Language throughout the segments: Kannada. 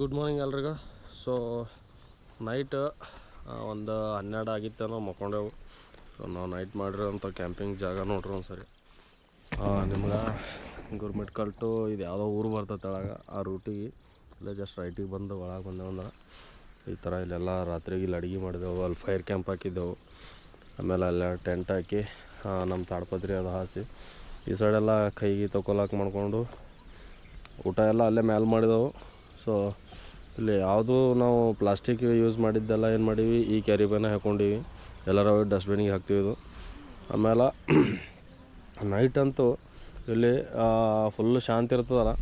ಗುಡ್ ಮಾರ್ನಿಂಗ್ ಎಲ್ರಿಗೂ. ಸೊ ನೈಟ್ ಒಂದು ಹನ್ನೆರಡು ಆಗಿತ್ತೇನೋ ಮಕ್ಕೊಂಡೆವು. ಸೊ ನಾವು ನೈಟ್ ಮಾಡಿರೋಂಥ ಕ್ಯಾಂಪಿಂಗ್ ಜಾಗ ನೋಡ್ರಿ ಒಂದು ಸರಿ ನಿಮ್ಗೆ ಗುರ್ಮಿಟ್ಕಲ್ ಟು ಇದು ಯಾವುದೋ ಊರು ಬರ್ತೈತೆ ಒಳಗೆ, ಆ ರೂಟಿಗೆ ಇಲ್ಲ ಜಸ್ಟ್ ರೈಟಿಗೆ ಬಂದು ಒಳಗೆ ಬಂದೇವಂದ್ರೆ ಈ ಥರ ಇಲ್ಲೆಲ್ಲ ರಾತ್ರಿಗೆ ಇಲ್ಲಿ ಅಡುಗೆ ಮಾಡಿದೆವು, ಅಲ್ಲಿ ಫೈರ್ ಕ್ಯಾಂಪ್ ಹಾಕಿದ್ದೆವು. ಆಮೇಲೆ ಅಲ್ಲ ಟೆಂಟ್ ಹಾಕಿ ನಮ್ಮ ತಾಡ್ಪತ್ರಿ ಅದು ಹಾಸಿ, ಈ ಸೈಡೆಲ್ಲ ಕೈಗೆ ತೊಗೊಳಕ್ಕೆ ಮಾಡಿಕೊಂಡು, ಊಟ ಎಲ್ಲ ಅಲ್ಲೇ ಮ್ಯಾಲೆ ಮಾಡಿದೆವು. ಸೊ ಇಲ್ಲಿ ಯಾವುದು ನಾವು ಪ್ಲಾಸ್ಟಿಕ್ ಯೂಸ್ ಮಾಡಿದ್ದೆಲ್ಲ ಏನು ಮಾಡೀವಿ, ಈ ಕ್ಯಾರಿ ಬ್ಯಾನ ಹಾಕ್ಕೊಂಡಿವಿ ಎಲ್ಲರ ಡಸ್ಟ್ಬಿನಿಗೆ ಹಾಕ್ತೀವಿ ಇದು. ಆಮೇಲೆ ನೈಟ್ ಅಂತೂ ಇಲ್ಲಿ ಫುಲ್ ಶಾಂತಿ ಇರ್ತದಲ್ಲ.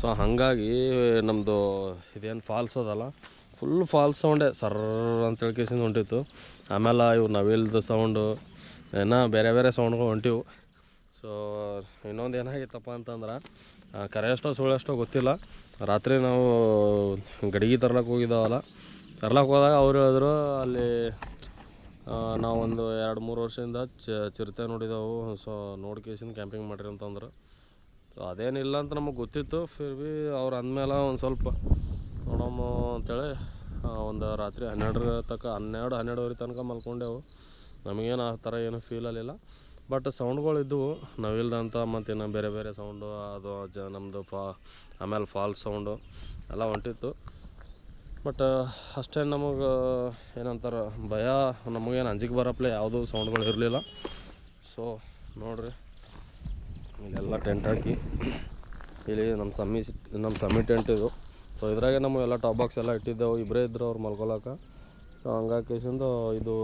ಸೊ ಹಾಗಾಗಿ ನಮ್ಮದು ಇದೇನು ಫಾಲ್ಸ್ ಅದಲ್ಲ ಫುಲ್ ಫಾಲ್ಸ್ ಸೌಂಡೇ ಸರ್ರ ಅಂತ ಹೇಳ್ಕೇಸಿಂದ ಹೊಂಟಿತ್ತು. ಆಮೇಲೆ ಇವು ನವಿಲ್ದು ಸೌಂಡು ಏನೋ ಬೇರೆ ಬೇರೆ ಸೌಂಡ್ಗಳು ಹೊಂಟಿವು. ಸೊ ಇನ್ನೊಂದು ಏನಾಗಿತ್ತಪ್ಪ ಅಂತಂದ್ರೆ ಆ, ಕರೆ ಅಷ್ಟೋ ಸುಳ್ಳು ಅಷ್ಟೋ ಗೊತ್ತಿಲ್ಲ. ರಾತ್ರಿ ನಾವು ಗಡಿಗೆ ತರ್ಲಕ್ಕೆ ಹೋಗಿದ್ದಾವಲ್ಲ. ತರ್ಲಕ್ಕೆ ಹೋದಾಗ ಅವ್ರು ಹೇಳಿದ್ರು ಅಲ್ಲಿ ನಾವೊಂದು ಎರಡು ಮೂರು ವರ್ಷದಿಂದ ಚಿರತೆ ನೋಡಿದೆವು. ಸೊ ನೋಡ್ಕೇಸಿಂದ ಕ್ಯಾಂಪಿಂಗ್ ಮಾಡಿರಿ ಅಂತಂದ್ರೆ. ಸೊ ಅದೇನಿಲ್ಲ ಅಂತ ನಮಗೆ ಗೊತ್ತಿತ್ತು. ಫಿರ್ ಭೀ ಅವ್ರು ಅಂದಮೇಲೆ ಒಂದು ಸ್ವಲ್ಪ ನೋಡಮ್ಮ ಅಂತೇಳಿ ಒಂದು ರಾತ್ರಿ ಹನ್ನೆರಡರ ತನಕ ಹನ್ನೆರಡು ಹನ್ನೆರಡುವರೆ ತನಕ ಮಲ್ಕೊಂಡೆವು. ನಮಗೇನು ಆ ಥರ ಏನು ಫೀಲ್ ಆಗಲಿಲ್ಲ ಬಟ್ ಸೌಂಡ್ಗಳು ಇದ್ದವು ನಾವಿಲ್ದಂಥ ಮತ್ತು ಇನ್ನು ಬೇರೆ ಬೇರೆ ಸೌಂಡು ಅದು ಜ ನಮ್ಮದು ಫಾ, ಆಮೇಲೆ ಫಾಲ್ ಸೌಂಡು ಎಲ್ಲ ಹೊಂಟಿತ್ತು. ಬಟ್ ಅಷ್ಟೇ ನಮಗೆ, ಏನಂತಾರೆ, ಭಯ, ನಮಗೇನು ಅಂಜಿಕೆ ಬರಪ್ಲೆ ಯಾವುದೂ ಸೌಂಡ್ಗಳು ಇರಲಿಲ್ಲ. ಸೊ ನೋಡ್ರಿ. ಇಲ್ಲೆಲ್ಲ ಟೆಂಟ್ ಹಾಕಿ. ಇಲ್ಲಿ ನಮ್ಮ ಸಮ್ಮಿ ನಮ್ಮ ಸಮ್ಮಿ ಟೆಂಟ್ ಇದು. ಸೊ ಇದ್ರಾಗೆ ನಮಗೆಲ್ಲ ಟಾಪ್ ಬಾಕ್ಸ್ ಎಲ್ಲ ಇಟ್ಟಿದ್ದೆವು. ಇಬ್ಬರೇ ಇದ್ರು ಅವ್ರು ಮಲ್ಕೊಳಕ್ಕೆ ಸೊ ಹಂಗಾಕೇಸಿಂದ ಇದು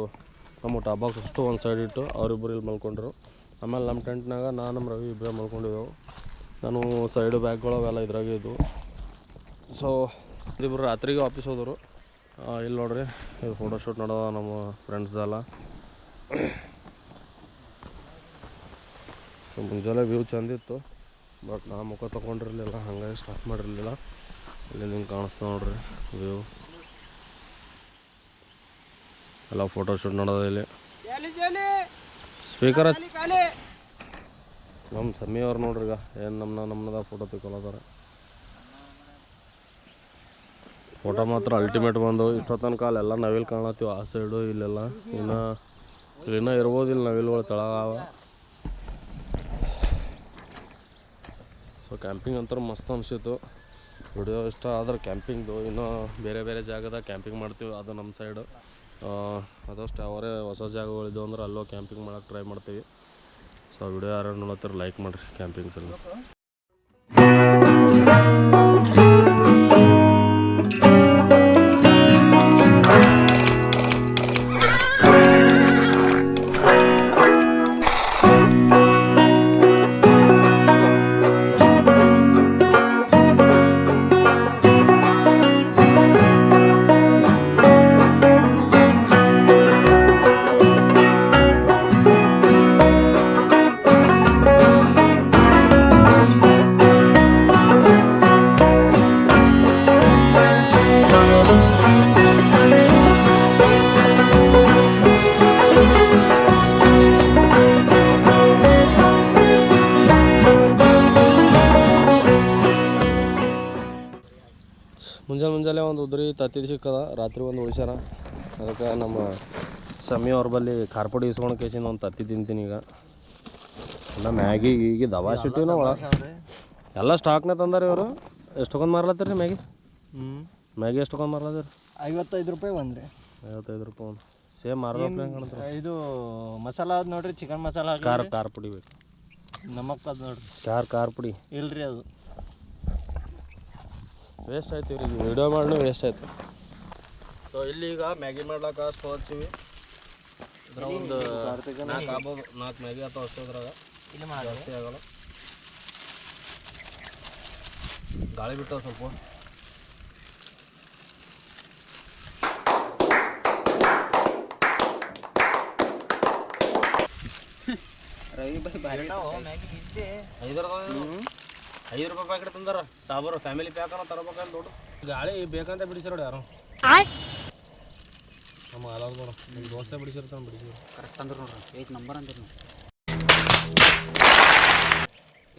ನಮ್ಮ ಟಾಪ್ ಬಾಕ್ಸ್ ಅಷ್ಟು ಒಂದು ಸೈಡ್ ಇಟ್ಟು ಅವರಿಬ್ಬರು ಇಲ್ಲಿ ಮಲ್ಕೊಂಡ್ರು. ಆಮೇಲೆ ನಮ್ಮ ಟೆಂಟ್ನಾಗ ನಾನು, ನಮ್ಮ ರವಿ ಇಬ್ಬರೇ ಮಲ್ಕೊಂಡಿದ್ದೆವು. ನಾನು ಸೈಡ್ ಬ್ಯಾಗ್ಗಳು ಅವೆಲ್ಲ ಇದ್ರಾಗೆ ಇದ್ವು ಸೊ ಇಬ್ಬರು ರಾತ್ರಿಗೆ ಆಫೀಸ್ ಹೋದರು. ಇಲ್ಲಿ ನೋಡ್ರಿ, ಇದು ಫೋಟೋಶೂಟ್ ನೋಡೋದ ನಮ್ಮ ಫ್ರೆಂಡ್ಸ್ದೆಲ್ಲ ಸೊ ಮುಂಜಾನೆ ವ್ಯೂ ಚಂದಿತ್ತು ಬಟ್ ನಾ ಮುಖ ತೊಗೊಂಡಿರಲಿಲ್ಲ, ಹಾಗಾಗಿ ಸ್ಟಾರ್ಟ್ ಮಾಡಿರಲಿಲ್ಲ. ಇಲ್ಲಿ ನಿಂಗೆ ಕಾಣಿಸ್ತಾ ನೋಡ್ರಿ ವ್ಯೂ ಎಲ್ಲ ಫೋಟೋಶೂಟ್ ಶೂಟ್ ಇಲ್ಲಿ. ಸ್ಪೀಕರ್ ನಮ್ಮ ಸಮ್ಮಿಯವ್ರು ಅವ್ರು ನೋಡ್ರಿ ಈಗ ಏನು ನಮ್ಮನ್ನ ನಮ್ಮದ ಫೋಟೋ ತೆಗೊಳದಾರ ಫೋಟೋ ಮಾತ್ರ ಅಲ್ಟಿಮೇಟ್ ಬಂದು ಇಷ್ಟೋ ತನಕ ಅಲ್ಲೆಲ್ಲ ನವಿಲು ಕಾಣತ್ತೀವಿ ಆ ಸೈಡು ಇಲ್ಲೆಲ್ಲ. ಇನ್ನು ಇನ್ನೂ ಇರ್ಬೋದಿಲ್ಲ ನವಿಲ್ಗಳು ತೆಳಗಾವ. ಸೊ ಕ್ಯಾಂಪಿಂಗ್ ಅಂತೂ ಮಸ್ತ್ ಅನಿಸಿತ್ತು. ವಿಡಿಯೋ ಇಷ್ಟ ಆದ್ರೆ ಕ್ಯಾಂಪಿಂಗ್ದು ಇನ್ನೂ ಬೇರೆ ಬೇರೆ ಜಾಗದಾಗ ಕ್ಯಾಂಪಿಂಗ್ ಮಾಡ್ತೀವಿ ಅದು ನಮ್ಮ ಸೈಡು ಅದಷ್ಟು ಅವರೇ ಹೊಸ ಜಾಗಗಳಿದ್ದವು ಅಂದ್ರೆ ಅಲ್ಲೋ ಕ್ಯಾಂಪಿಂಗ್ ಮಾಡೋಕೆ ಟ್ರೈ ಮಾಡ್ತೀವಿ. ಸೊ ವಿಡಿಯೋ ಯಾರು ನೋಡತ್ತಾರೆ ಲೈಕ್ ಮಾಡಿರಿ ಕ್ಯಾಂಪಿಂಗ್ಸ್ ಉದ್ರಿ ಸಿಕ್ಕದ ರಾತ್ರಿ ಒಂದು ಉಳಿಸ್ಯಾರ. ಅದಕ್ಕೆ ನಮ್ಮ ಸಮಿ ಅವ್ರ ಬಲ್ಲಿ ಖಾರ ಪುಡಿ ಇಸ್ಕೊಂಡು ಕೇಸಿಂದ ಒಂದು ತತ್ತಿ ತಿಂತೀನಿ ಈಗ. ಎಲ್ಲ ಮ್ಯಾಗಿ ಈಗ ದವಾ ಸಿಟ್ಟಿನ ಒಳ ಎಲ್ಲ ಸ್ಟಾಕ್ನ ತಂದಾರ ಇವರು. ಎಷ್ಟೊಂದು ಮಾರ್ಲತ್ತೀರಿ ರೀ ಮ್ಯಾಗಿ? ಹ್ಞೂ ಮ್ಯಾಗಿ ಎಷ್ಟೊಂದು ಮಾರ್ಲತ್ತೀರಿ? ಐವತ್ತೈದು ರೂಪಾಯಿ ಒಂದು ರೀ ಐವತ್ತೈದು ರೂಪಾಯಿ ಒಂದು. ಸೇಮ್ ಕಾಣ್ತಾರೆ? ಇದು ಮಸಾಲ ಅದು ನೋಡ್ರಿ ಚಿಕನ್ ಮಸಾಲ ಖಾರ. ಖಾರ ಪುಡಿ ಬೇಕು. ನಮ್ಮಕ್ಕ ಅದು ನೋಡ್ರಿ. ಖಾರ ಖಾರ ಪುಡಿ. ಇಲ್ರಿ ಅದು. ವೇಸ್ಟ್ ಆಯ್ತು ಇವ್ರಿಗೆ. ವಿಡಿಯೋ ಮಾಡಲು ವೇಸ್ಟ್ ಆಯ್ತು. ಸೊ ಇಲ್ಲಿ ಈಗ ಮ್ಯಾಗಿ ಮಾಡ್ಲಾಕ ಸ್ಟೋ ಹಚ್ಚಿವಿ ಇದ್ರ ಒಂದು ನಾಲ್ಕು ಆಗ್ಬೋದು ನಾಲ್ಕು ಮ್ಯಾಗಿ ಅಥವಾ ಅಷ್ಟು ಇದ್ರಾಗ. ಇಲ್ಲಿ ಜಾಸ್ತಿ ಆಗಲ್ಲ. ಗಾಳಿ ಬಿಟ್ಟು ಸ್ವಲ್ಪ. ರವಿ ಬಾಯಿ ಐದರ ಐದು ರೂಪಾಯಿ ಪ್ಯಾಕೆಟ್ ತಂದಾರ. ಸಾಬರು ಫ್ಯಾಮಿಲಿ ಪ್ಯಾಕ್ ಅನ್ನೋ ತರಬೇಕಂತ ದೊಡ್ಡ ಗಾಳಿ ಬೇಕಂತ ಬಿಡಿಸಿ ನೋಡಿ ಯಾರು ನಮ್ಮ ಅಲಾರ್ ನೋಡ. ನಿಮ್ಮ ದೋಸ್ತ ಬಿಡಿಸಿರ್ತಾನೆ ಬಿಡಿಸಿ. ಕರೆಕ್ಟ್ ಅಂದ್ರೆ ನೋಡ್ರಿ. ಏಕ್ ನಂಬರ್ ನೀವು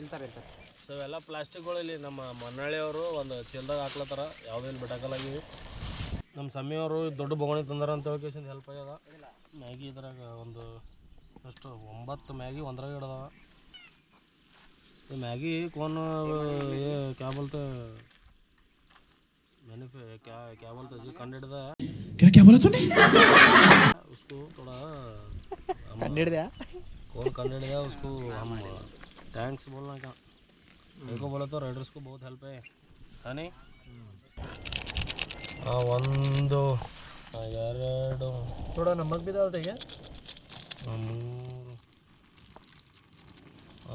ಇಲ್ತಾರೆ ಇಲ್ತಾರೆ. ಸೊ ಇವೆಲ್ಲ ಪ್ಲಾಸ್ಟಿಕ್ಗಳು ಇಲ್ಲಿ ನಮ್ಮ ಮನ್ನಳ್ಳಿಯವರು ಒಂದು ಚೀಲ್ದಾಗ ಹಾಕ್ಲತ್ತಾರ. ಯಾವುದೇನು ಬಿಡಕಲಾಗಿವಿ ನಮ್ಮ ಸಮ್ಮಿಯವರು ದೊಡ್ಡ ಬೊಗಣಿ ತಂದಾರ ಅಂತ ಹೇಳ್ಕೇಸಿಂದ ಹೆಲ್ಪ್ ಆಗ್ಯದ. ಮ್ಯಾಗಿ ಇದ್ರಾಗ ಒಂದು ಎಷ್ಟು ಒಂಬತ್ತು ಮ್ಯಾಗಿ ಒಂದ್ರಾಗ ಹಿಡ್ದವ मैगी कौन ये क्या बोलते मैंने क्या क्या बोलते जी कंडेड था क्या क्या बोला तूने उसको थोड़ा कंडेड दिया कौन कंडेड दिया उसको हम थैंक्स बोलना क्या देखो बोला तो राइडर्स को बहुत हेल्प है है नहीं हाँ वन दो यार थोड़ा नमक भी डालते क्या ಮೂರು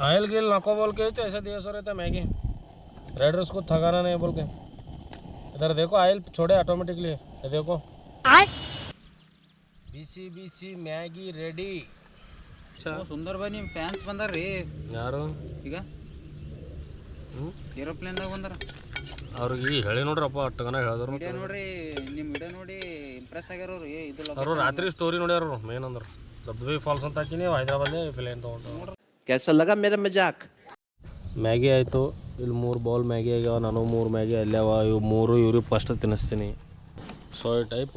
आयल गिल नको बोल के तो ऐसा दिया सो रहता मैगी राइडर्स को थकाना नहीं बोल के इधर देखो आयल छोड़े ऑटोमेटिकली ये देखो ಬಿಸಿ ಬಿಸಿ ಮ್ಯಾಗಿ ರೆಡಿ ಸುಂದರ್ ಬಾಯ್ ನಿಮ್ಮ ಫ್ಯಾನ್ಸ್ ಬಂದಾರ್ರಿ ಯಾರು ಈಗ ಹ್ಞೂ ಏರೋಪ್ಲೇನ್ದಾಗ ಬಂದಾರ ಅವ್ರಿಗೆ ಹೇಳಿ ನೋಡ್ರಪ್ಪ ಅಟ್ಟಗನ ಹೇಳಿದ್ರು ವಿಡಿಯೋ ನೋಡ್ರಿ ನಿಮ್ಮ ವಿಡಿಯೋ ನೋಡಿ ಇಂಪ್ರೆಸ್ ಆಗ್ಯಾರ ಅವ್ರು ಏ ಇದು ಅವರು ರಾತ್ರಿ ಸ್ಟೋರಿ ನೋಡ್ಯಾರ ಮೇನ್ ಅಂದ್ರೆ ದಬ್ಬಿ ಫಾಲ್ಸ್ ಅಂತ ಹಾಕಿನಿ ಹೈದ್ರಾಬಾದ್ನೇ ಪ್ಲೇನ್ ತೊಗೊಂಡು कैसा लगा मेरा मजाक ಮ್ಯಾಗಿ ಆಯಿತು ಇಲ್ಲಿ ಮೂರು ಬೌಲ್ ಮ್ಯಾಗಿ ಆಗ್ಯಾವ ನಾನು ಮೂರು ಮ್ಯಾಗಿ ಅಲ್ಯಾವ ಇವು ಮೂರು ಇವ್ರಿಗೆ ಫಸ್ಟ್ ತಿನ್ನಿಸ್ತೀನಿ ಸೊ ಈ ಟೈಪ್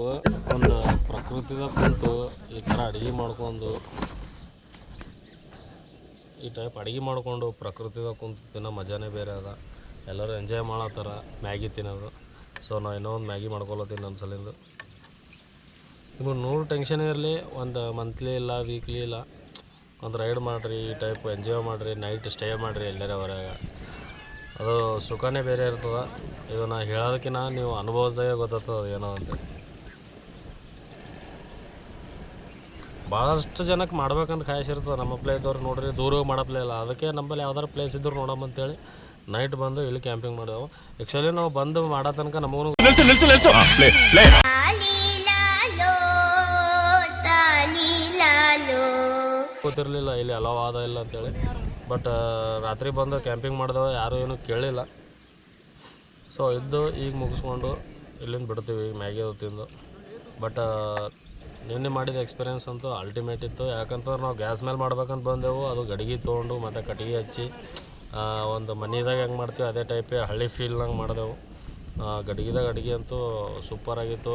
ಒಂದು ಪ್ರಕೃತಿದಾಗ ಕುಂತು ಈ ಥರ ಅಡುಗೆ ಮಾಡ್ಕೊಂಡು ಈ ಟೈಪ್ ಅಡುಗೆ ಮಾಡ್ಕೊಂಡು ಪ್ರಕೃತಿದಾಗ ಕುಂತು ತಿನ್ನೋ ಮಜಾನೇ ಬೇರೆ ಅದ ಎಲ್ಲರೂ ಎಂಜಾಯ್ ಮಾಡತ್ತಾರ ಮ್ಯಾಗಿ ತಿನ್ನೋದು ಸೊ ನಾ ಇನ್ನೂ ಒಂದು ಮ್ಯಾಗಿ ಮಾಡ್ಕೊಳತ್ತೀನಿ ನನ್ನ ಸಲಿಂದು ನಿಮಗೆ ನೂರು ಟೆನ್ಷನ್ ಇರಲಿ ಒಂದು ಮಂತ್ಲಿ ಇಲ್ಲ ವೀಕ್ಲಿ ಇಲ್ಲ ಒಂದು ರೈಡ್ ಮಾಡಿರಿ ಈ ಟೈಪ್ ಎಂಜಾಯ್ ಮಾಡಿರಿ ನೈಟ್ ಸ್ಟೇ ಮಾಡಿರಿ ಎಲ್ಲರ ಹೊರಗೆ. ಅದು ಸುಖನೇ ಬೇರೆ ಇರ್ತದೆ. ಇದು ನಾ ಹೇಳೋದಕ್ಕಿಂತ ನೀವು ಅನುಭವಿಸ್ದಾಗೆ ಗೊತ್ತಾಗ್ತದೆ ಅದು ಏನೋ ಅಂತ. ಭಾಳಷ್ಟು ಜನಕ್ಕೆ ಮಾಡ್ಬೇಕಂತ ಕಾಯಸ್ ಇರ್ತದೆ. ನಮ್ಮ ಪ್ಲೇ ಇದ್ದವ್ರು ನೋಡ್ರಿ ದೂರ ಮಾಡಪ್ಲೇ ಮಾಡೋ ಪ್ಲೇ ಇಲ್ಲ. ಅದಕ್ಕೆ ನಮ್ಮಲ್ಲಿ ಯಾವ್ದಾರು ಪ್ಲೇಸ್ ಇದ್ರು ನೋಡಮ್ಮ ಅಂತೇಳಿ ನೈಟ್ ಬಂದು ಇಲ್ಲಿ ಕ್ಯಾಂಪಿಂಗ್ ಮಾಡಿದೆವು. ಆ್ಯಕ್ಚುಲಿ ನಾವು ಬಂದು ಮಾಡೋ ತನಕ ನಮಗೂ ಗೊತ್ತಿರಲಿಲ್ಲ ಇಲ್ಲಿ ಅಲೋ ಆದ ಇಲ್ಲ ಅಂತೇಳಿ. ಬಟ್ ರಾತ್ರಿ ಬಂದು ಕ್ಯಾಂಪಿಂಗ್ ಮಾಡಿದವ, ಯಾರೂ ಏನೂ ಕೇಳಿಲ್ಲ. ಸೊ ಇದ್ದು ಈಗ ಮುಗಿಸ್ಕೊಂಡು ಇಲ್ಲಿಂದ ಬಿಡ್ತೀವಿ, ಮ್ಯಾಗಿ ಅದು ತಿಂದು. ಬಟ್ ನಿನ್ನೆ ಮಾಡಿದ ಎಕ್ಸ್ಪೀರಿಯನ್ಸ್ ಅಂತೂ ಅಲ್ಟಿಮೇಟ್ ಇತ್ತು. ಯಾಕಂತಂದ್ರೆ ನಾವು ಗ್ಯಾಸ್ ಮೇಲೆ ಮಾಡ್ಬೇಕಂತ ಬಂದೆವು, ಅದು ಗಡಿಗೆ ತೊಗೊಂಡು, ಮತ್ತು ಕಟ್ಟಿಗೆ ಹಚ್ಚಿ ಒಂದು ಮನೆದಾಗ ಹೆಂಗೆ ಮಾಡ್ತೀವಿ, ಅದೇ ಟೈಪೇ ಹಳ್ಳಿ ಫೀಲ್ನಾಗ ಮಾಡಿದೆವು. ಗಡಿಗೆದಾಗ ಅಡುಗೆ ಅಂತೂ ಸೂಪರ್ ಆಗಿತ್ತು.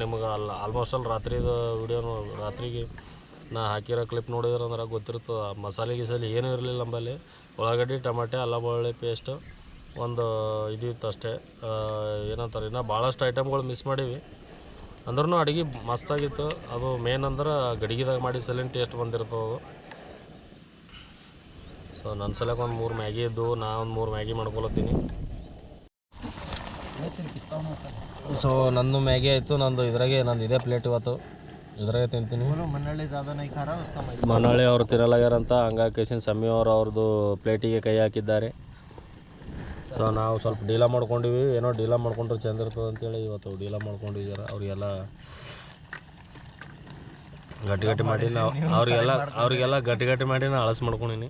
ನಿಮ್ಗೆ ಅಲ್ಲ ಆಲ್ಮೋಸ್ಟ್ ಅಲ್ಲಿ ರಾತ್ರಿದು ವಿಡಿಯೋನು ರಾತ್ರಿಗೆ ನಾ ಹಾಕಿರೋ ಕ್ಲಿಪ್ ನೋಡಿದ್ರೆ ಅಂದ್ರೆ ಗೊತ್ತಿರ್ತದೆ ಮಸಾಲೆ ಗಿಸಾಲೆ ಏನೂ ಇರಲಿಲ್ಲ ನಮ್ಮಲ್ಲಿ ಉಳ್ಳಾಗಡ್ಡಿ ಟಮಾಟೆ ಅಲ್ಲ ಬೆಳ್ಳುಳ್ಳಿ ಪೇಸ್ಟ್ ಒಂದು ಇದು ಇತ್ತು ಅಷ್ಟೇ ಏನಂತಾರೆ ಇನ್ನೂ ಭಾಳಷ್ಟು ಐಟಮ್ಗಳು ಮಿಸ್ ಮಾಡೀವಿ. ಅಂದ್ರೂ ಅಡುಗೆ ಮಸ್ತಾಗಿತ್ತು. ಅದು ಮೇನ್ ಅಂದ್ರೆ ಗಡಿಗೆದಾಗ ಮಾಡಿ ಸಲಿನ ಟೇಸ್ಟ್ ಬಂದಿರ್ತದೆ ಅದು. ಸೊ ನನ್ನ ಸಲಕ್ಕೆ ಒಂದು ಮೂರು ಮ್ಯಾಗಿ ಇದ್ದು ನಾ ಒಂದು ಮೂರು ಮ್ಯಾಗಿ ಮಾಡ್ಕೊಳತ್ತೀನಿ ಸೊ ನಂದು ಮ್ಯಾಗಿ ಆಯಿತು ನಂದು ಇದ್ರಾಗೆ ನಂದು ಇದೇ ಪ್ಲೇಟ್ ಇವತ್ತು. ಇದ್ರಾಗ ತಿಂತೀನಿ ಮನಾಳಿ ಅವರು ತಿರಲಾಗ್ಯಾರಂತ ಹಂಗಾಗಿ ಕಿಶನ್ ಸಮ್ಮಿ ಅವರು ಅವ್ರದ್ದು ಪ್ಲೇಟಿಗೆ ಕೈ ಹಾಕಿದ್ದಾರೆ. ಸೊ ನಾವು ಸ್ವಲ್ಪ ಡೀಲ ಮಾಡ್ಕೊಂಡಿವಿ. ಏನೋ ಡೀಲ ಮಾಡ್ಕೊಂಡ್ರೆ ಚಂದ ಇರ್ತದೆ ಅಂತೇಳಿ ಇವತ್ತು ಡೀಲ ಮಾಡ್ಕೊಂಡಿದ್ದಾರ. ಅವರಿಗೆಲ್ಲ ಗಟ್ಟಿ ಗಟ್ಟಿ ಮಾಡಿ ನಾವು ಅವ್ರಿಗೆಲ್ಲ ಅವ್ರಿಗೆಲ್ಲ ಗಟ್ಟಿ ಗಟ್ಟಿ ಮಾಡಿ ನಾನು ಅಳಸ್ ಮಾಡ್ಕೊಂಡಿನಿ.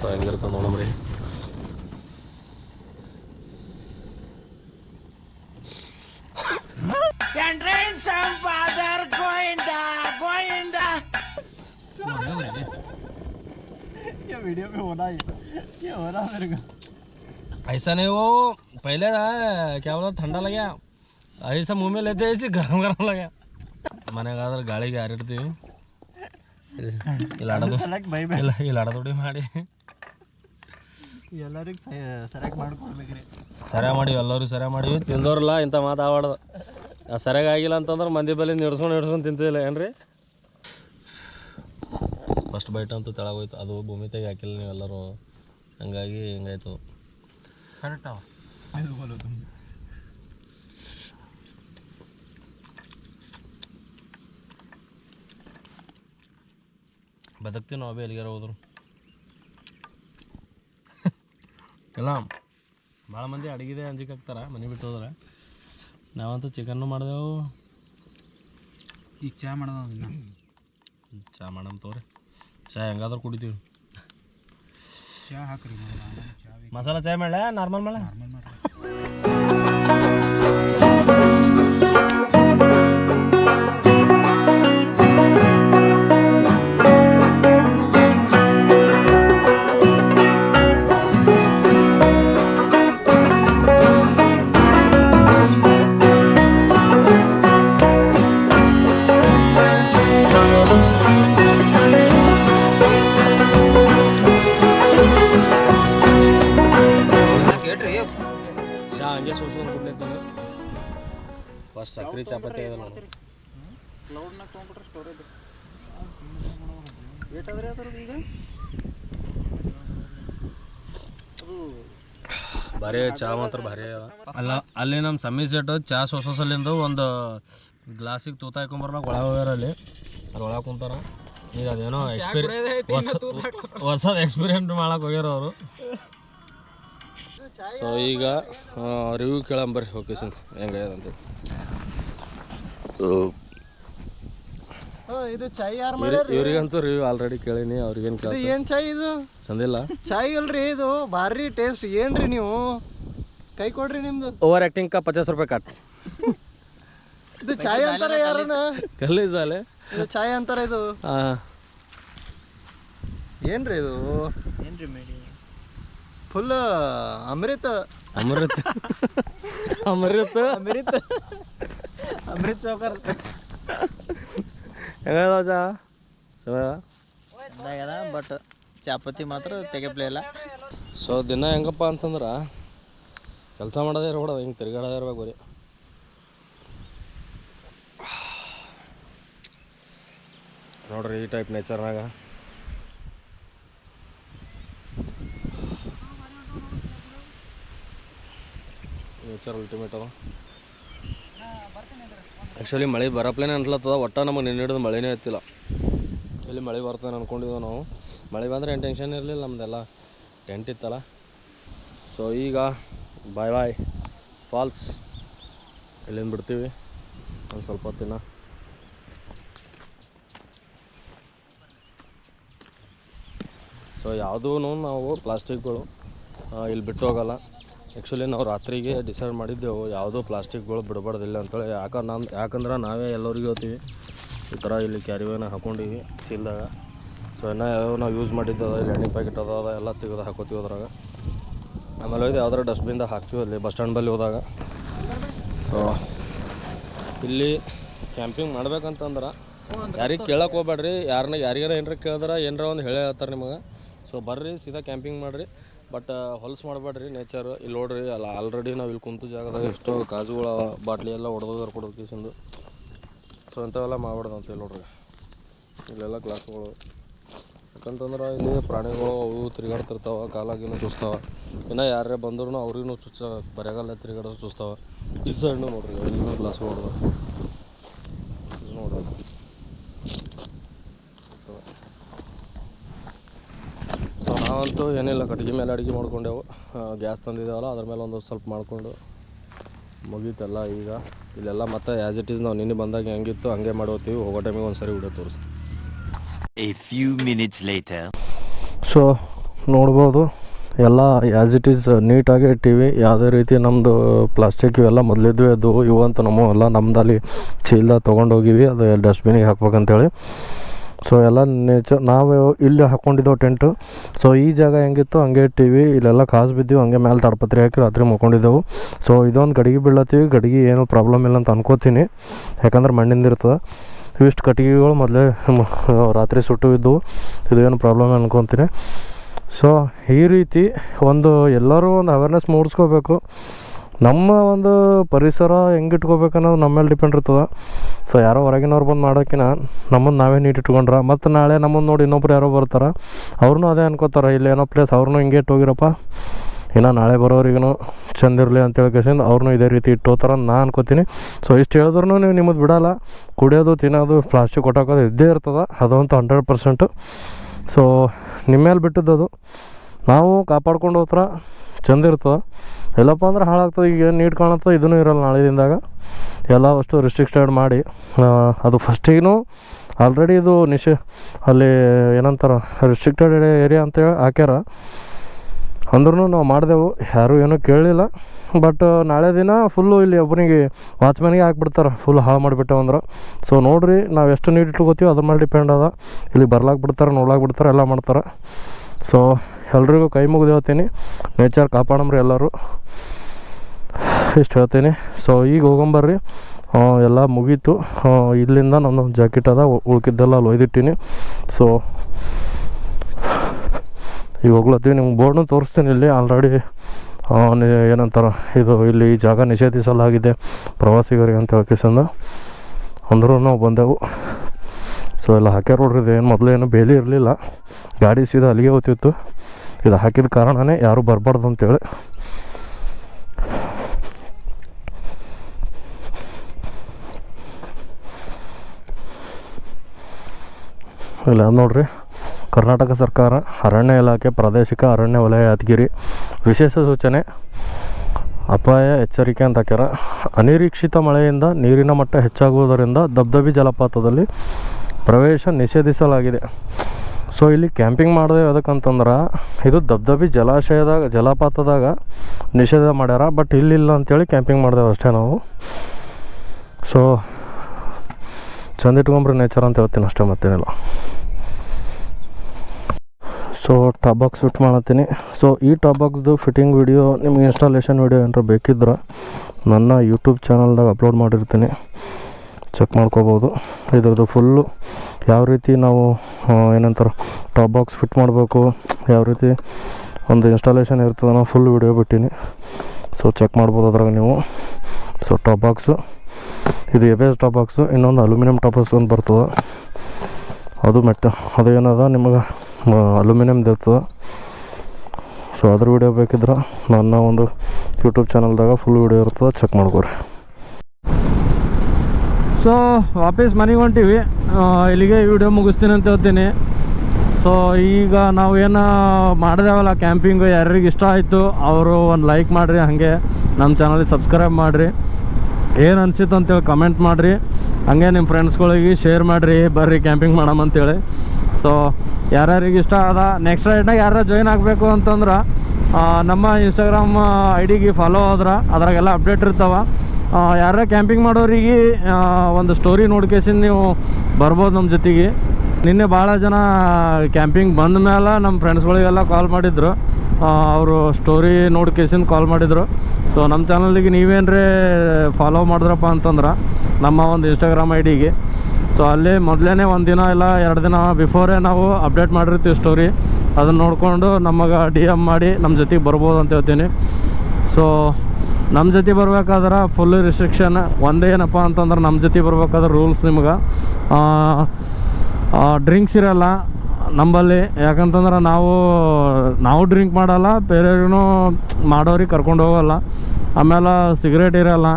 ಸೊ ಹೆಂಗಿರ್ತದೆ ನೋಡಮ್ರಿ. वीडियो में होना ही ये हो रहा मेरे को ऐसा नहीं वो पहले ना क्या बोला ठंडा लगा ऐसा मुंह में लेते ऐसे गरम गरम लगा ಮನೆಗಾದ್ರೆ ಗಾಳಿಗೆ ಯಾರಿಡ್ತೀವಿ ಇಲ್ಲಿ ಆಡೋದು ಸಲಕ್ ಬೈ ಇಲ್ಲ ಇಲ್ಲಿ ಆಡೋದು ಮಾಡಿ ಎಲ್ಲರಿಗೂ ಸರಿಯಾಗಿ ಮಾಡ್ಕೊಡ್ಬೇಕ್ರಿ ಸರಿಯಾಗಿ ಮಾಡಿವಿ ಎಲ್ಲರೂ ಸರಿಯಾಗಿ ಮಾಡಿವಿ ತಿಂದವ್ರಲ್ಲ ಇಂಥ ಮಾತು ಆವಾಡ್ದು ಸರಿಯಾಗಿ ಆಗಿಲ್ಲ ಅಂತಂದ್ರೆ ಮಂದಿ ಬಲ್ಲಿ ನಿಡ್ಸ್ಕೊಂಡು ನಿಡ್ಸ್ಕೊಂಡು ತಿಂತಿಲ್ಲ ಏನ್ರಿ ಫಸ್ಟ್ ಬೈಟ್ ಅಂತೂ ತೆಳಗೋಯ್ತು. ಅದು ಭೂಮಿ ತೆಗೆ ಹಾಕಿಲ್ಲ ನೀವೆಲ್ಲರೂ. ಹಂಗಾಗಿ ಹಿಂಗಾಯ್ತು. ಕರೆಕ್ಟ್ ಬದುಕ್ತೀವಿ ನಾವು ಭೀ ಎಲ್ಲಿಗಾರ ಹೋದ್ರು. ಎಲ್ಲ ಭಾಳ ಮಂದಿ ಅಡುಗೆದೇ ಅಂಜಿಕೆ ಹಾಕ್ತಾರೆ ಮನೆ ಬಿಟ್ಟು ಹೋದ್ರೆ. ನಾವಂತೂ ಚಿಕನ್ನು ಮಾಡಿದೆವು. ಈಗ ಚಾ ಮಾಡೋದ ಚಾ ಮಾಡಮ್ ತೋರಿ ಚಾ ಹೆಂಗಾದ್ರೂ ಕುಡಿತೀವಿ. ಚಾ ಹಾಕ್ರಿ ಮಸಾಲ ಚಾಯ್ ಮಾಡಲ? ನಾರ್ಮಲ್ ಮಾಡ ನಾರ್ಮಲ್ ಮಾಡ್ರಿ. ಅದ್ರಿ ಅದ್ರದ್ದು ಈಗ? ಅದು ಭಾರಿ ಚಾ ಮಾತ್ರ ಭಾರಿ ಅದ. ಅಲ್ಲ ಅಲ್ಲಿ ನಮ್ಮ ಸಮಿ ಸೆಟ್ ಚಾ ಸೊಸಲಿಂದ ಒಂದು ಗ್ಲಾಸಿಗೆ ತೂತ ಹಾಕೊಂಬರ್ನಾಗ ಒಳಗೆ ಹೋಗ್ಯಾರ ಅಲ್ಲಿ. ಅಲ್ಲಿ ಒಳಗೆ ಕುಂತಾರ. ಈಗ ಅದೇನೋ ಎಕ್ಸ್ಪೀರಿ ಹೊಸದು ಎಕ್ಸ್ಪೀರಿಯೆಂಟ್ ಮಾಡಕ್ಕೆ ಹೋಗ್ಯಾರ ಅವರು. ಸೊ ಈಗ ರಿವ್ಯೂ ಕೇಳಂಬರ್ರಿ ಓಕೆ ಸರ್ ಹೆಂಗೆ ಅಂತೇಳಿ ಇದು ಚಾಯ್ ಯಾರು ಮಾಡ್ಯಾರ ಇವ್ರಿಗಂತೂ ರಿವ್ಯೂ ಆಲ್ರೆಡಿ ಕೇಳೀನಿ ಅವ್ರಿಗೇನು ಕೇಳಿ ಏನು ಏನ್ ಚಾಯ್ ಇದು? ಚಂದಿಲ್ಲ? ಚಾಯ್ ಅಲ್ರಿ ಇದು ಭಾರಿ ಟೇಸ್ಟ್ ಏನ್ರಿ ನೀವು? ಕೈ ಕೊಡ್ರಿ ನಿಮ್ದು. ಓವರ್ ಆ್ಯಕ್ಟಿಂಗ್ ಕಾ ಪಚಾಸ್ ರೂಪಾಯಿ ಕಟ್ ಇದು ಚಾಯ್ ಅಂತಾರೆ ಯಾರನ್ನ? ಕಲ್ಲಿ ಸಾಲೆ. ಇದು ಚಾಯ್ ಅಂತಾರೆ ಇದು. ಆ ಏನ್ರಿ ಇದು? ಏನ್ರಿ ಮೇಡಿ ಫುಲ್ ಅಮೃತ. ಅಮೃತ. ಅಮೃತ. ಅಮೃತ. ಅಮೃತ ಚೌಕರ್. ಹೆಂಗದ ಚಾ ಚೆನ್ನಾಗ ಚೆನ್ನಾಗ್ಯದ ಬಟ್ ಚಾಪತಿ ಮಾತ್ರ ತೆಗೆಪ್ಲೇ ಇಲ್ಲ ಸೊ ದಿನ ಹೆಂಗಪ್ಪ ಅಂತಂದ್ರೆ ಕೆಲಸ ಮಾಡೋದೇ ಇರ್ಬಿಡೋದು ಹಿಂಗೆ ತಿರ್ಗಾಡೋದೇ ಇರ್ಬೇಕು ಬರೀ. ನೋಡ್ರಿ ಈ ಟೈಪ್ ನೇಚರ್ನಾಗ ನೇಚರ್ ಅಲ್ಟಿಮೇಟ್ ಆ್ಯಕ್ಚುಲಿ ಮಳೆ ಬರಪ್ಲೇನೆ ಅನ್ಲತ್ತದ ಒಟ್ಟ ನಮಗೆ ನಿನ್ನೆ ಹಿಡಿದು ಮಳೆನೇ ಹತ್ತಿಲ್ಲ. ಎಲ್ಲಿ ಮಳೆ ಬರ್ತದೆ ಅಂದ್ಕೊಂಡಿದ್ದೆವು ನಾವು. ಮಳೆ ಬಂದರೆ ಏನು ಟೆನ್ಷನ್ ಇರಲಿಲ್ಲ ನಮ್ಮದೆಲ್ಲ ಟೆಂಟ್ ಇತ್ತಲ್ಲ. ಸೊ ಈಗ ಬಾಯ್ ಬಾಯ್ ಫಾಲ್ಸ್ ಇಲ್ಲಿಂದ ಬಿಡ್ತೀವಿ. ಒಂದು ಸ್ವಲ್ಪ ಹೊತ್ತಿನ. ಸೊ ಯಾವುದೂ ನಾವು ಪ್ಲಾಸ್ಟಿಕ್ಗಳು ಇಲ್ಲಿ ಬಿಟ್ಟು ಹೋಗಲ್ಲ. ಆ್ಯಕ್ಚುಲಿ ನಾವು ರಾತ್ರಿಗೆ ಡಿಸೈಡ್ ಮಾಡಿದ್ದೆವು, ಯಾವುದೂ ಪ್ಲಾಸ್ಟಿಕ್ಗಳು ಬಿಡಬಾರ್ದಿಲ್ಲ ಅಂತೇಳಿ. ಯಾಕೆ ನಮ್ಮ ಯಾಕಂದ್ರೆ ನಾವೇ ಎಲ್ಲರಿಗೂ ಹೇಳ್ತೀವಿ, ಈ ಥರ ಇಲ್ಲಿ ಕ್ಯಾರಿವೇನ ಹಾಕೊಂಡಿವಿ, ಚೀಲ್ದಾಗ. ಸೊ ಇನ್ನೂ ಯಾವ ನಾವು ಯೂಸ್ ಮಾಡಿದ್ದದ ಇಲ್ಲಿ ಎಣ್ಣೆ ಪ್ಯಾಕೆಟ್ ಅದ ಎಲ್ಲ ತೆಗೆದು ಹಾಕೋತೀವಿ ಅದ್ರಾಗ. ಆಮೇಲೆ ಹೋಯ್ತು ಯಾವ್ದಾರ ಡಸ್ಟ್ಬಿನ್ದಾಗ ಹಾಕ್ತೀವಿ ಅಲ್ಲಿ ಬಸ್ ಸ್ಟ್ಯಾಂಡ್ ಬಲ್ಲಿ ಹೋದಾಗ. ಸೊ ಇಲ್ಲಿ ಕ್ಯಾಂಪಿಂಗ್ ಮಾಡ್ಬೇಕಂತಂದ್ರೆ, ಯಾರಿಗೆ ಕೇಳಕ್ಕೆ ಹೋಗ್ಬೇಡ್ರಿ. ಯಾರನ್ನ ಯಾರಿಗಾರ ಏನಾರ ಕೇಳಿದ್ರೆ, ಏನಾರ ಒಂದು ಹೇಳೇ ಹೇಳ್ತಾರೆ ನಿಮಗೆ. ಸೊ ಬರ್ರಿ, ಸೀದಾ ಕ್ಯಾಂಪಿಂಗ್ ಮಾಡಿರಿ. ಬಟ್ ಹೊಲ್ಸು ಮಾಡಬೇಡ್ರಿ ನೇಚರ್ ಇಲ್ಲಿ ನೋಡ್ರಿ, ಅಲ್ಲ ಆಲ್ರೆಡಿ ನಾವು ಇಲ್ಲಿ ಕುಂತು ಜಾಗದಾಗ ಎಷ್ಟೋ ಕಾಜುಗಳ ಬಾಟ್ಲಿ ಎಲ್ಲ ಹೊಡೆದೋಗಾರ ಕೊಡೋದು ಕಿಸಂದು ಸೊ ಅಂಥವೆಲ್ಲ ಮಾಡಬಾರ್ದು ಇಲ್ಲಿ ನೋಡ್ರಿ. ಇಲ್ಲೆಲ್ಲ ಗ್ಲಾಸ್ಗಳು ಯಾಕಂತಂದ್ರೆ ಇಲ್ಲಿ ಪ್ರಾಣಿಗಳು ಅವು ತಿರುಗಾಡ್ತಿರ್ತಾವ, ಕಾಲಾಗಿನೂ ಚುಸ್ತಾವ ಇನ್ನು ಯಾರೇ ಬಂದ್ರೂ ಅವ್ರಿಗೂ ಚುಚ್ಚ, ಬರೆಗಾಲ ತಿರುಗಾಡೋದು ಚುಸ್ತಾವ ಈ ಸೈಡ್ನು ನೋಡ್ರಿ, ಇಲ್ಲಿನೂ ಗ್ಲಾಸ್ ಹೊಡೆದ ನೋಡ್ರಿ ಸೊ ನಾವಂತೂ ಏನಿಲ್ಲ ಕಟ್ಟಿಗೆ ಮೇಲೆ ಅಡುಗೆ ಮಾಡ್ಕೊಂಡೆವು. ಗ್ಯಾಸ್ ತಂದಿದ್ದೇವಲ್ಲ ಅದ್ರ ಮೇಲೆ ಒಂದು ಸ್ವಲ್ಪ ಮಾಡಿಕೊಂಡು ಮುಗೀತಲ್ಲ ಈಗ. ಇಲ್ಲೆಲ್ಲ ಮತ್ತೆ ಆ್ಯಸ್ ಇಟ್ ಈಸ್ ನಾವು ನಿನ್ನೆ ಬಂದಾಗ ಹೆಂಗಿತ್ತು ಹಂಗೆ ಮಾಡೋತೀವಿ ಹೋಗೋ ಟೈಮಿಗೆ ಒಂದು ಸರಿ ವಿಡಿಯೋ ತೋರಿಸ್ತೀವಿ ಫ್ಯೂ ಮಿನಿಟ್ಸ್ later. ಸೊ ನೋಡ್ಬೋದು ಎಲ್ಲ ಆ್ಯಸ್ ಇಟ್ ಈಸ್ ನೀಟಾಗಿ ಇಟ್ಟೀವಿ. ಯಾವುದೇ ರೀತಿ ನಮ್ಮದು ಪ್ಲಾಸ್ಟಿಕ್ ಇವೆಲ್ಲ ಮೊದಲಿದ್ವಿ ಅದು ಇವು ಅಂತ ನಮ್ಮ ಎಲ್ಲ ನಮ್ದಲ್ಲಿ ಚೀಲ್ದಾಗ ತೊಗೊಂಡೋಗಿವಿ. ಅದು ಡಸ್ಟ್ಬಿನಿಗೆ ಹಾಕ್ಬೇಕಂತೇಳಿ. ಸೊ ಎಲ್ಲ ನೇಚರ್ ನಾವು ಇಲ್ಲಿ ಹಾಕ್ಕೊಂಡಿದ್ದೆವು ಟೆಂಟು. ಸೊ ಈ ಜಾಗ ಹೆಂಗಿತ್ತು ಹಂಗೆ ಇಟ್ಟೀವಿ. ಇಲ್ಲೆಲ್ಲ ಕಾಸು ಬಿದ್ದೀವಿ, ಹಂಗೆ ಮೇಲೆ ತಡಪತ್ರಿ ಹಾಕಿ ರಾತ್ರಿ ಮಲ್ಕೊಂಡಿದ್ದೆವು ಸೊ ಇದೊಂದು ಗಡಿಗೆ ಬೀಳತ್ತೀವಿ. ಗಡಿಗೆ ಏನು ಪ್ರಾಬ್ಲಮ್ ಇಲ್ಲ ಅಂತ ಅನ್ಕೋತೀನಿ. ಯಾಕಂದ್ರೆ ಮಣ್ಣಿಂದ ಇರ್ತದೆ. ಇವಿಷ್ಟು ಕಟ್ಟಿಗೆಗಳು ಮೊದಲೇ ರಾತ್ರಿ ಸುಟ್ಟು ಇದ್ದವು. ಏನು ಪ್ರಾಬ್ಲಮ್ ಅನ್ಕೊತೀನಿ. ಸೊ ಈ ರೀತಿ ಒಂದು ಎಲ್ಲರೂ ಒಂದು ಅವೇರ್ನೆಸ್ ಮೂಡಿಸ್ಕೋಬೇಕು. ನಮ್ಮ ಒಂದು ಪರಿಸರ ಹೆಂಗೆ ಇಟ್ಕೋಬೇಕು ಅನ್ನೋದು ನಮ್ಮ ಮೇಲೆ ಡಿಪೆಂಡ್ ಇರ್ತದೆ. ಸೊ ಯಾರೋ ಹೊರಗಿನವ್ರು ಬಂದು ಮಾಡೋಕ್ಕಿಂತ ನಮ್ಮನ್ನು ನಾವೇ ನೀಟ್ ಇಟ್ಕೊಂಡ್ರೆ. ಮತ್ತು ನಾಳೆ ನಮ್ಮನ್ನು ನೋಡಿ ಇನ್ನೊಬ್ರು ಯಾರೋ ಬರ್ತಾರೆ ಅವ್ರನ್ನೂ ಅದೇ ಅನ್ಕೋತಾರೆ, ಇಲ್ಲಿ ಏನೋ ಪ್ಲೇಸ್ ಅವ್ರನ್ನೂ ಹಿಂಗೆ ಇಟ್ಟು ಹೋಗಿರಪ್ಪ. ಇನ್ನು ನಾಳೆ ಬರೋರಿಗೂ ಚಂದ ಇರಲಿ ಅಂತೇಳಿ ಕೇಸಿಂದ ಅವ್ರನ್ನೂ ಇದೇ ರೀತಿ ಇಟ್ಟು ಹೋಗ್ತಾರೆ ಅಂತ ನಾ ಅನ್ಕೋತೀನಿ. ಸೊ ಇಷ್ಟು ಹೇಳಿದ್ರು ನೀವು ನಿಮ್ಮದು ಬಿಡೋಲ್ಲ. ಕುಡಿಯೋದು, ತಿನ್ನೋದು ಪ್ಲಾಸ್ಟಿಕ್ ಕೊಟ್ಟಾಕೋದು ಇದ್ದೇ ಇರ್ತದೆ. ಅದಂತೂ ಹಂಡ್ರೆಡ್ ಪರ್ಸೆಂಟು ಸೊ ನಿಮ್ಮ ಮೇಲೆ ಬಿಟ್ಟಿದ್ದು ಅದು ನಾವು ಕಾಪಾಡ್ಕೊಂಡು ಹೋತ್ರ ಚಂದ ಇರ್ತದೆ. ಎಲ್ಲಪ್ಪ ಅಂದ್ರೆ ಹಾಳಾಗ್ತದೆ, ಈಗ ಏನು ನೀಟ್ ಕಾಣುತ್ತೆ ಇದೂ ಇರಲ್ಲ ನಾಳೆ ದಿನದಾಗ. ಎಲ್ಲ ಅಷ್ಟು ರಿಸ್ಟ್ರಿಕ್ಟೆಡ್ ಮಾಡಿ. ಅದು ಫಸ್ಟಿಗೂ ಆಲ್ರೆಡಿ ಇದು ನಿಶ ಅಲ್ಲಿ ಏನಂತಾರ ರಿಸ್ಟ್ರಿಕ್ಟೆಡ್ ಏರಿಯಾ ಅಂತೇಳಿ ಹಾಕ್ಯಾರ. ಅಂದ್ರೂ ನಾವು ಮಾಡಿದೆವು, ಯಾರೂ ಏನೂ ಕೇಳಲಿಲ್ಲ. ಬಟ್ ನಾಳೆ ದಿನ ಫುಲ್ಲು ಇಲ್ಲಿ ಒಬ್ಬನಿಗೆ ವಾಚ್ಮ್ಯಾನಿಗೆ ಹಾಕ್ಬಿಡ್ತಾರೆ ಫುಲ್ ಹಾಳು ಮಾಡಿಬಿಟ್ಟೆವು ಅಂದ್ರೆ. ಸೊ ನೋಡಿರಿ, ನಾವು ಎಷ್ಟು ನೀಟ್ ಇಟ್ಕೋತೀವಿ ಅದ್ರ ಮೇಲೆ ಡಿಪೆಂಡ್ ಅದ. ಇಲ್ಲಿ ಬರ್ಲಾಕ್ ಬಿಡ್ತಾರೆ ಬಿಡ್ತಾರೆ, ಎಲ್ಲ ಮಾಡ್ತಾರೆ. ಸೊ, ಎಲ್ರಿಗೂ ಕೈ ಮುಗಿದು ಹೇಳ್ತೀನಿ. ನೇಚರ್ ಕಾಪಾಡಮ್ರಿ ಎಲ್ಲರೂ. ಇಷ್ಟು ಹೇಳ್ತೀನಿ. ಸೊ ಈಗ ಹೋಗೊಂಬರ್ರಿ. ಎಲ್ಲ ಮುಗೀತು. ಇಲ್ಲಿಂದ ನಾನು ಜಾಕೆಟ್ ಅದ ಉಳ್ಕಿದ್ದೆಲ್ಲ ಅಲ್ಲಿ ಒಯ್ದಿಟ್ಟಿನಿ. ಸೊ ಈಗ ಹೋಗ್ಲತ್ತೀವಿ. ನಿಮ್ಗೆ ಬೋರ್ಡ್ನು ತೋರಿಸ್ತೀನಿ ಇಲ್ಲಿ. ಆಲ್ರೆಡಿ ಏನಂತಾರ, ಇದು ಇಲ್ಲಿ ಜಾಗ ನಿಷೇಧಿಸಲಾಗಿದೆ ಪ್ರವಾಸಿಗರಿಗೆ ಅಂತ ಹೇಳ್ಕಿಸಂದ. ಅಂದರೂ ನಾವು ಬಂದೆವು. ಸೊ ಎಲ್ಲ ಹಾಕ್ಯಾರ ನೋಡ್ರಿ, ಇದು ಏನು ಮೊದಲು ಏನು ಬೇಲಿ ಇರಲಿಲ್ಲ. ಗಾಡಿ ಸೀದಾ ಅಲ್ಲಿಗೆ ಹೋಗ್ತಿತ್ತು. ಇದು ಹಾಕಿದ ಕಾರಣನೇ ಯಾರೂ ಬರಬಾರ್ದು ಅಂತೇಳಿ. ಇಲ್ಲ ನೋಡ್ರಿ. ಕರ್ನಾಟಕ ಸರ್ಕಾರ ಅರಣ್ಯ ಇಲಾಖೆ ಪ್ರಾದೇಶಿಕ ಅರಣ್ಯ ವಲಯ ಯಾದಗಿರಿ ವಿಶೇಷ ಸೂಚನೆ, ಅಪಾಯ ಎಚ್ಚರಿಕೆ ಅಂತ ಹಾಕ್ಯಾರ. ಅನಿರೀಕ್ಷಿತ ಮಳೆಯಿಂದ ನೀರಿನ ಮಟ್ಟ ಹೆಚ್ಚಾಗುವುದರಿಂದ ದಬ್ದಬಿ ಜಲಪಾತದಲ್ಲಿ ಪ್ರವೇಶ ನಿಷೇಧಿಸಲಾಗಿದೆ. ಸೊ ಇಲ್ಲಿ ಕ್ಯಾಂಪಿಂಗ್ ಮಾಡಿದೆ ಅದಕ್ಕಂತಂದ್ರೆ ಇದು ದಬ್ದಬಿ ಜಲಾಶಯದಾಗ, ಜಲಪಾತದಾಗ ನಿಷೇಧ ಮಾಡ್ಯಾರ. ಬಟ್ ಇಲ್ಲಿಲ್ಲ ಅಂತೇಳಿ ಕ್ಯಾಂಪಿಂಗ್ ಮಾಡಿದೆವು ಅಷ್ಟೇ ನಾವು. ಸೊ ಚಂದ ಇಟ್ಕೊಂಬ್ರಿ ನೇಚರ್ ಅಂತ ಹೇಳ್ತೀನಿ ಅಷ್ಟೇ ಮತ್ತೇನಿಲ್ಲ. ಸೊ ಟಾಪ್ ಬಾಕ್ಸ್ ಫಿಟ್ ಮಾಡತ್ತೀನಿ ಸೊ ಈ ಟಾಪ್ ಬಾಕ್ಸ್ದು ಫಿಟ್ಟಿಂಗ್ ವಿಡಿಯೋ ನಿಮಗೆ ಇನ್ಸ್ಟಾಲೇಷನ್ ವಿಡಿಯೋ ಏನಾರು ಬೇಕಿದ್ರೆ ನನ್ನ ಯೂಟ್ಯೂಬ್ ಚಾನಲ್ದಾಗ ಅಪ್ಲೋಡ್ ಮಾಡಿರ್ತೀನಿ. ಚೆಕ್ ಮಾಡ್ಕೋಬೋದು. ಇದ್ರದ್ದು ಫುಲ್ಲು ಯಾವ ರೀತಿ ನಾವು ಏನಂತಾರೆ ಟಾಪ್ ಬಾಕ್ಸ್ ಫಿಟ್ ಮಾಡಬೇಕು, ಯಾವ ರೀತಿ ಒಂದು ಇನ್ಸ್ಟಾಲೇಷನ್ ಇರ್ತದೆ ನಾವು ಫುಲ್ ವಿಡಿಯೋ ಬಿಟ್ಟೀನಿ. ಸೊ ಚೆಕ್ ಮಾಡ್ಬೋದು ಅದ್ರಾಗ ನೀವು. ಸೊ ಟಾಪ್ ಬಾಕ್ಸು ಇದು ಎ ಎಸ್ ಟಾಪ್ ಬಾಕ್ಸು ಇನ್ನೊಂದು ಅಲ್ಯೂಮಿನಿಯಂ ಟಾಪ್ ಅಂತ ಬರ್ತದೆ. ಅದು ಮೆಟ್ಟ, ಅದು ಏನದ ನಿಮಗೆ ಅಲ್ಯೂಮಿನಿಯಮ್ದು ಇರ್ತದೆ. ಸೊ ಅದ್ರ ವಿಡಿಯೋ ಬೇಕಿದ್ರೆ ನನ್ನ ಒಂದು ಯೂಟ್ಯೂಬ್ ಚಾನಲ್ದಾಗ ಫುಲ್ ವಿಡಿಯೋ ಇರ್ತದೆ ಚೆಕ್ ಮಾಡ್ಕೊರಿ. ಸೊ, ವಾಪಸ್ ಮನೆಗೆ ಹೊಂಟೀವಿ. ಇಲ್ಲಿಗೆ ವಿಡಿಯೋ ಮುಗಿಸ್ತೀನಿ ಅಂತ ಹೇಳ್ತೀನಿ. ಸೊ, ಈಗ ನಾವು ಏನು ಮಾಡಿದೆವಲ್ಲ ಕ್ಯಾಂಪಿಂಗು ಯಾರಿಗೆ ಇಷ್ಟ ಆಯಿತು, ಅವರು ಒಂದು ಲೈಕ್ ಮಾಡಿರಿ ಹಾಗೆ. ನಮ್ಮ ಚಾನಲಿಗೆ ಸಬ್ಸ್ಕ್ರೈಬ್ ಮಾಡಿರಿ. ಏನು ಅನಿಸಿತ್ತು ಅಂತೇಳಿ ಕಮೆಂಟ್ ಮಾಡಿರಿ. ಹಾಗೆ ನಿಮ್ಮ ಫ್ರೆಂಡ್ಸ್ಗಳಿಗೆ ಶೇರ್ ಮಾಡಿರಿ. ಬರ್ರಿ ಕ್ಯಾಂಪಿಂಗ್ ಮಾಡಮ್ ಅಂತೇಳಿ ಸೊ, ಯಾರ್ಯಾರಿಗೆ ಇಷ್ಟ ಆದ ನೆಕ್ಸ್ಟ್ ರೈಡ್ನಾಗ ಯಾರು ಜಾಯ್ನ್ ಆಗಬೇಕು ಅಂತಂದ್ರೆ ನಮ್ಮ ಇನ್ಸ್ಟಾಗ್ರಾಮ್ ಐ ಡಿಗೆ ಫಾಲೋ ಆದ್ರೆ ಅದ್ರಾಗೆಲ್ಲ ಅಪ್ಡೇಟ್ ಇರ್ತಾವೆ. ಯಾರ ಕ್ಯಾಂಪಿಂಗ್ ಮಾಡೋರಿಗೆ ಒಂದು ಸ್ಟೋರಿ ನೋಡ್ಕೇಸಿಂದ ನೀವು ಬರ್ಬೋದು ನಮ್ಮ ಜೊತೆಗೆ. ನಿನ್ನೆ ಭಾಳ ಜನ ಕ್ಯಾಂಪಿಂಗ್ ಬಂದ ಮೇಲೆ ನಮ್ಮ ಫ್ರೆಂಡ್ಸ್ಗಳಿಗೆಲ್ಲ ಕಾಲ್ ಮಾಡಿದ್ರು. ಅವರು ಸ್ಟೋರಿ ನೋಡ್ಕೇಸಿಂದ ಕಾಲ್ ಮಾಡಿದ್ರು. ಸೊ ನಮ್ಮ ಚಾನಲಿಗೆ ನೀವೇನ್ರೇ ಫಾಲೋ ಮಾಡಿದ್ರಪ್ಪ ಅಂತಂದ್ರೆ, ನಮ್ಮ ಒಂದು ಇನ್ಸ್ಟಾಗ್ರಾಮ್ ಐ ಡಿಗೆ ಸೊ ಅಲ್ಲಿ ಮೊದಲೇ ಒಂದು ದಿನ ಇಲ್ಲ, ಎರಡು ದಿನ ಬಿಫೋರೇ ನಾವು ಅಪ್ಡೇಟ್ ಮಾಡಿರ್ತೀವಿ ಸ್ಟೋರಿ ಅದನ್ನು ನೋಡಿಕೊಂಡು ನಮಗೆ ಡಿ ಎಂ ಮಾಡಿ ನಮ್ಮ ಜೊತೆಗೆ ಬರ್ಬೋದು ಅಂತ ಹೇಳ್ತೀನಿ. ಸೊ ನಮ್ಮ ಜೊತೆ ಬರ್ಬೇಕಾದ್ರೆ ಫುಲ್ ರಿಸ್ಟ್ರಿಕ್ಷನ್ ಒಂದೇ ಏನಪ್ಪ ಅಂತಂದ್ರೆ ನಮ್ಮ ಜೊತೆ ಬರ್ಬೇಕಾದ್ರೆ ರೂಲ್ಸ್ ನಿಮ್ಗೆ. ಡ್ರಿಂಕ್ಸ್ ಇರಲ್ಲ ನಂಬಲ್ಲಿ, ಯಾಕಂತಂದ್ರೆ ನಾವು ನಾವು ಡ್ರಿಂಕ್ ಮಾಡಲ್ಲ, ಬೇರೆಯವ್ರಿಗೂ ಮಾಡೋರಿಗೆ ಕರ್ಕೊಂಡು ಹೋಗಲ್ಲ. ಆಮೇಲೆ ಸಿಗರೇಟ್ ಇರಲ್ಲ.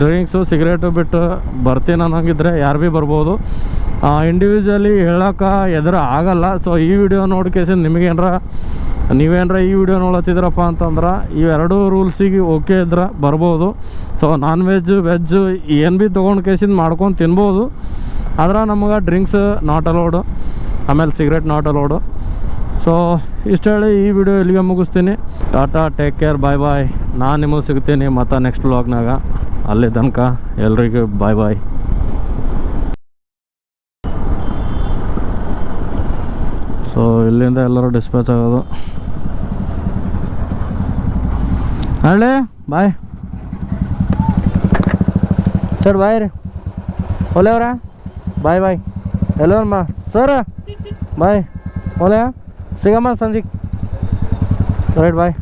ಡ್ರಿಂಕ್ಸು ಸಿಗರೇಟು ಬಿಟ್ಟು ಬರ್ತೀನಿ ಅನ್ನೋಂಗಿದ್ರೆ ಯಾರು ಭೀ ಬರ್ಬೋದು. ಇಂಡಿವಿಜುವಲಿ ಹೇಳೋಕೆ ಎದುರು ಆಗಲ್ಲ. ಸೊ ಈ ವಿಡಿಯೋ ನೋಡ್ಕೇಸಿ ನಿಮಗೇನ್ರ ನೀವೇನರ ಈ ವಿಡಿಯೋ ನೋಡತ್ತಿದ್ರಪ್ಪ ಅಂತಂದ್ರೆ ಇವೆರಡು ರೂಲ್ಸಿಗೆ ಓಕೆ ಇದ್ರೆ ಬರ್ಬೋದು. ಸೊ ನಾನ್ ವೆಜ್ ವೆಜ್ ಏನು ಭೀ ತೊಗೊಂಡು ಕೇಸಿಂದ ಮಾಡ್ಕೊಂಡು ತಿನ್ಬೋದು. ಆದ್ರೆ ನಮಗೆ ಡ್ರಿಂಕ್ಸ್ ನಾಟ್ ಅಲೋಡು ಆಮೇಲೆ ಸಿಗರೇಟ್ ನಾಟ್ ಅಲೋಡು ಸೊ ಇಷ್ಟು ಹೇಳಿ ಈ ವಿಡಿಯೋ ಇಲ್ಲಿಗೆ ಮುಗಿಸ್ತೀನಿ. Tata take care bye bye ನಾನು ನಿಮಗೆ ಸಿಗ್ತೀನಿ ಮತ್ತು ನೆಕ್ಸ್ಟ್ ವ್ಲಾಗ್ನಾಗ ಅಲ್ಲಿ ತನಕ ಎಲ್ರಿಗೂ ಬಾಯ್ ಬಾಯ್ ಸೊ ಇಲ್ಲಿಂದ ಎಲ್ಲರೂ ಡಿಸ್ಪ್ಯಾಚ್ ಆಗೋದು. ಹಳ್ಳಿ ಬಾಯ್ ಸರ್ ಬಾಯ್ ರೀ. ಒಲೆಯವ್ರ ಬಾಯ್ ಬಾಯ್ ಎಲ್ಲೋಮ್ಮ ಸರ್ ಬಾಯ್ ಒಲೆ ಸಿಗಮ್ಮ ಸಂಜೆ ರೈಟ್ ಬಾಯ್